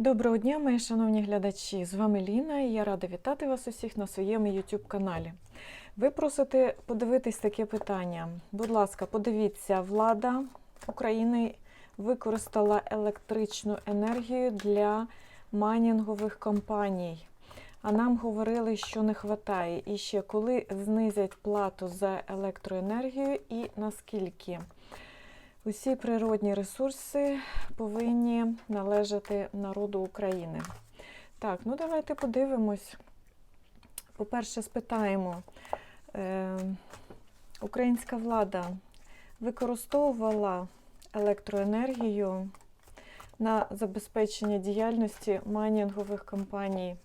Доброго дня, мої шановні глядачі! З вами Ліна і я рада вітати вас усіх на своєму YouTube каналі. Ви просите подивитись таке питання. Будь ласка, подивіться, влада України використала електричну енергію для майнінгових компаній. А нам говорили, що не вистачає. І ще коли знизять плату за електроенергію і наскільки. Усі природні ресурси повинні належати народу України. Так, ну давайте подивимось. По-перше, спитаємо, е, українська влада використовувала електроенергію на забезпечення діяльності майнінгових компаній.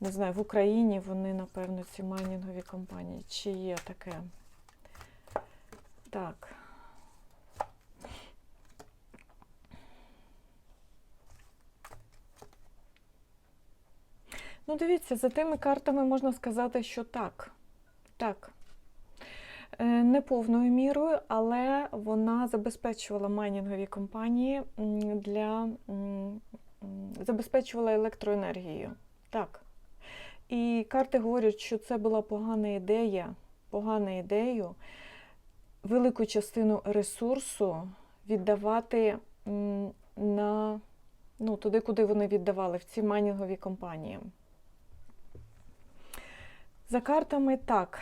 Не знаю, в Україні вони, напевно, ці майнінгові компанії. Чи є таке? Так. Ну, дивіться, за тими картами можна сказати, що так. Так. Е, Не повною мірою, але вона забезпечувала майнінгові компанії для забезпечувала електроенергією. Так. І карти говорять, що це була погана ідея, погана ідею велику частину ресурсу віддавати на ну, туди, куди вони віддавали, в ці майнінгові компанії. За картами так.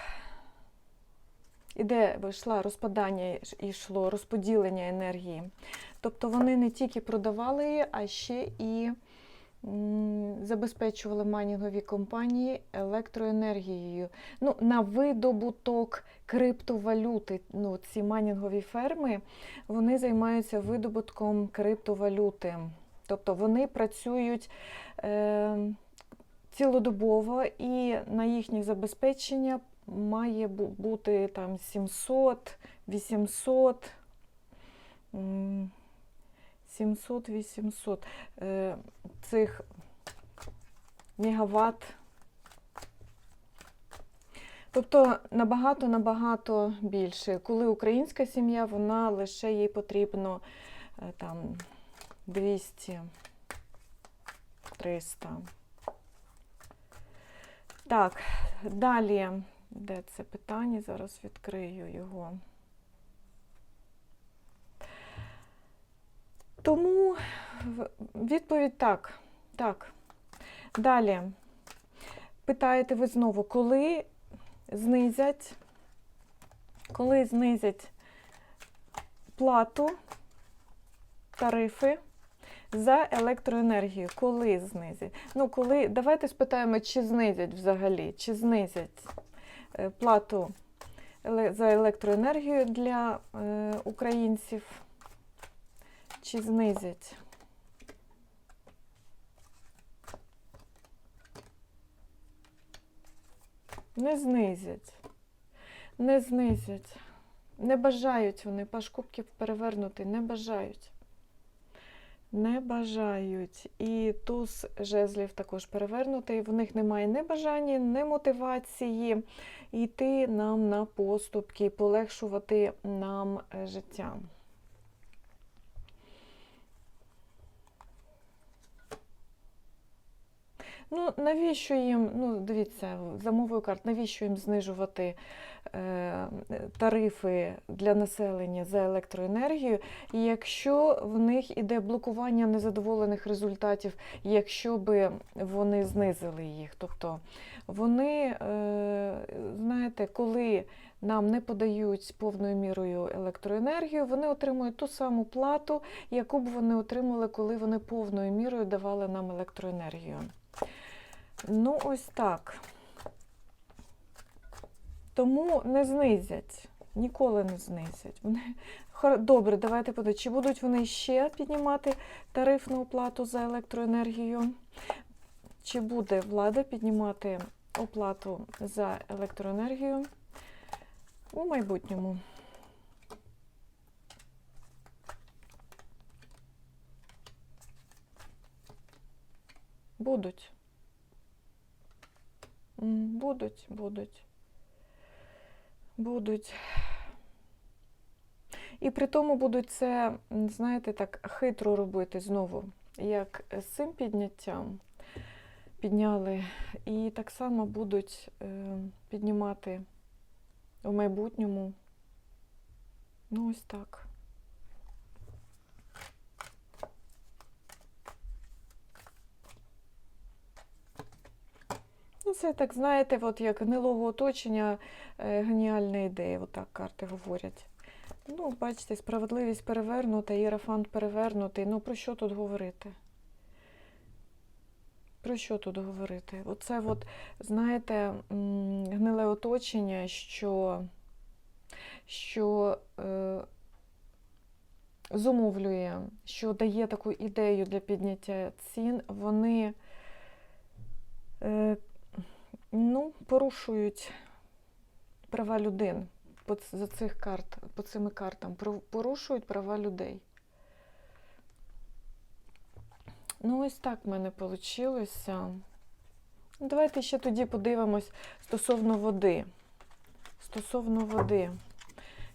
Іде йшла розпадання, йшло розподілення енергії. Тобто вони не тільки продавали а ще і забезпечували майнінгові компанії електроенергією. Ну, на видобуток криптовалюти. Ну, ці майнінгові ферми вони займаються видобутком криптовалюти. Тобто вони працюють е, цілодобово і на їхнє забезпечення має бути там 700, 800, 700-800 е, цих мегаватт. Тобто набагато-набагато більше. Коли українська сім'я, вона лише їй потрібно е, там 200, 300. Так, далі, де це питання? Зараз відкрию його. Тому відповідь так. Так. Далі. Питаєте ви знову, коли знизять, коли знизять плату, тарифи за електроенергію. Коли знизять? Ну, коли, давайте спитаємо, чи знизять взагалі, чи знизять е, плату за електроенергію для е, українців, чи знизять. Не знизять. Не знизять. Не бажають вони паш кубків перевернути, не бажають. Не бажають. І туз жезлів також перевернутий. В них немає ні бажання, ні мотивації йти нам на поступки, полегшувати нам е, життя. Ну, навіщо їм, ну, дивіться, за мовою карт, навіщо їм знижувати е, тарифи для населення за електроенергію, якщо в них іде блокування незадоволених результатів, якщо би вони знизили їх. Тобто вони, е, знаєте, коли нам не подають повною мірою електроенергію, вони отримують ту саму плату, яку б вони отримали, коли вони повною мірою давали нам електроенергію. Ну, ось так. Тому не знизять, ніколи не знизять. Добре, давайте подивимося, чи будуть вони ще піднімати тарифну оплату за електроенергію? Чи буде влада піднімати оплату за електроенергію у майбутньому? Будуть. Будуть, будуть. Будуть. І при тому будуть це, знаєте, так хитро робити знову. як з цим підняттям підняли, і так само будуть е, піднімати в майбутньому. Ну, ось так. Це так, знаєте, от як гнилого оточення, е, геніальна ідея, отак карти говорять. Ну, бачите, справедливість перевернута, іерафант перевернутий. Ну, про що тут говорити? Про що тут говорити? Оце, от, знаєте, гниле оточення, що, що е, зумовлює, що дає таку ідею для підняття цін, вони е, ну, порушують права людини по, за цих карт, по цими картам, порушують права людей. Ну, ось так в мене вийшло. Давайте ще тоді подивимось стосовно води. Стосовно води.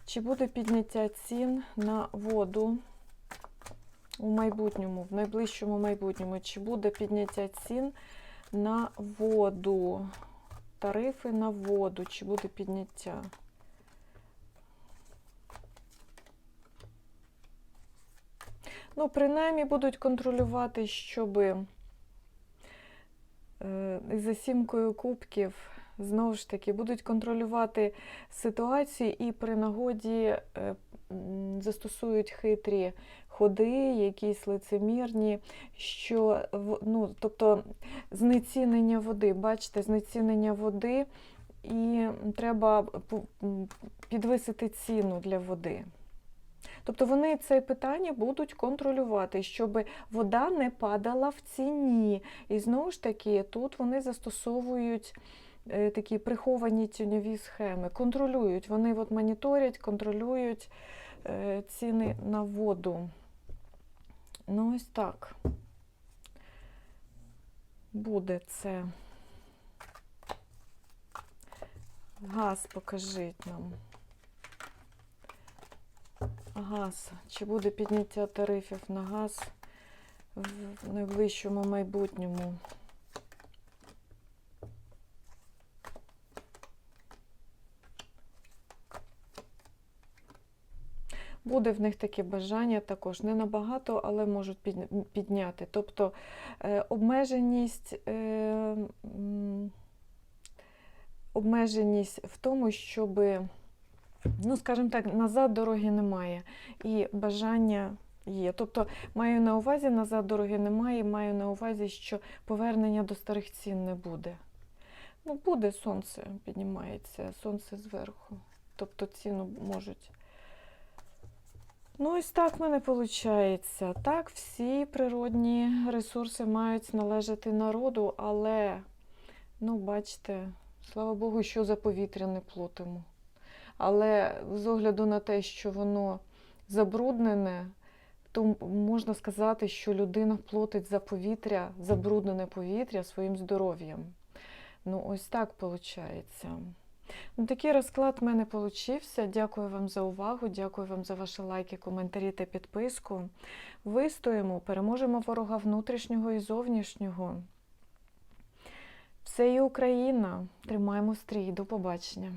Чи буде підняття цін на воду у майбутньому, в найближчому майбутньому? Чи буде підняття цін на воду? Тарифи на воду, чи буде підняття? Ну, принаймні будуть контролювати, щоб е, за сімкою кубків знову ж таки будуть контролювати ситуацію і при нагоді е, застосують хитрі ходи, якісь лицемірні, що ну, тобто знецінення води, бачите, знецінення води, і треба підвисити ціну для води. Тобто вони це питання будуть контролювати, щоб вода не падала в ціні. І знову ж таки, тут вони застосовують такі приховані тіньові схеми, контролюють, вони от моніторять, контролюють е, ціни на воду. Ну, ось так. Буде це. Газ покажіть нам. Газ. Чи буде підняття тарифів на газ в найближчому майбутньому? Буде в них таке бажання також не набагато, але можуть підняти. Тобто е, обмеженість, е, обмеженість в тому, щоби ну, скажімо так, назад дороги немає. І бажання є. Тобто, маю на увазі, назад дороги немає, маю на увазі, що повернення до старих цін не буде. Ну, буде сонце, піднімається, сонце зверху. Тобто ціну можуть. Ну, ось так в мене виходить. Так, всі природні ресурси мають належати народу, але, ну, бачите, слава Богу, що за повітря не платимо. Але з огляду на те, що воно забруднене, то можна сказати, що людина платить за повітря, забруднене повітря своїм здоров'ям. Ну, ось так виходить. Ну, такий розклад в мене получився. Дякую вам за увагу, дякую вам за ваші лайки, коментарі та підписку. Вистоїмо, переможемо ворога внутрішнього і зовнішнього. Все є Україна. Тримаємо стрій. До побачення.